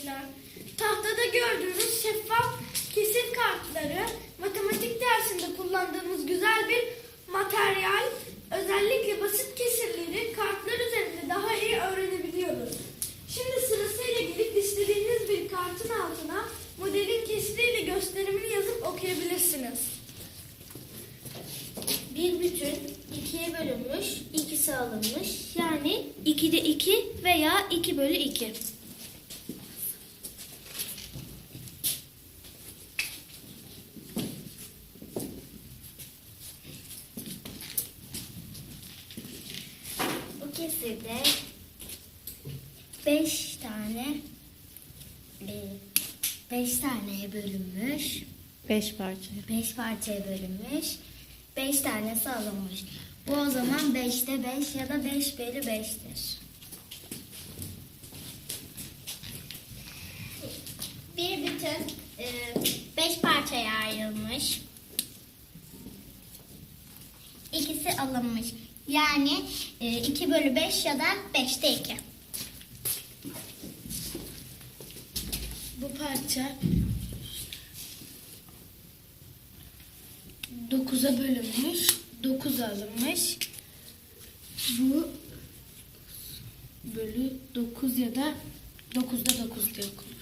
arkadaşlar. Tahtada gördüğünüz şeffaf kesir kartları matematik dersinde kullandığımız güzel bir materyal. Özellikle basit kesirleri kartlar üzerinde daha iyi öğrenebiliyoruz. Şimdi sırasıyla gelip istediğiniz bir kartın altına modelin kesiriyle gösterimini yazıp okuyabilirsiniz. Bir bütün ikiye bölünmüş, ikisi alınmış. Yani 2'de 2 veya 2 bölü 2. Bu kesirde 5 tane 5 taneye bölünmüş. Beş parçaya. 5 parçaya bölünmüş. 5 tanesi alınmış. Bu o zaman 5'te 5 ya da 5 bölü 5'tir. Bir bütün 5 parçaya ayrılmış. İkisi alınmış. Yani 2 bölü 5 ya da 5'te 2. Bu parça 9'a bölünmüş, 9 alınmış. Bu bölü 9 ya da 9'da 9 diye okunur.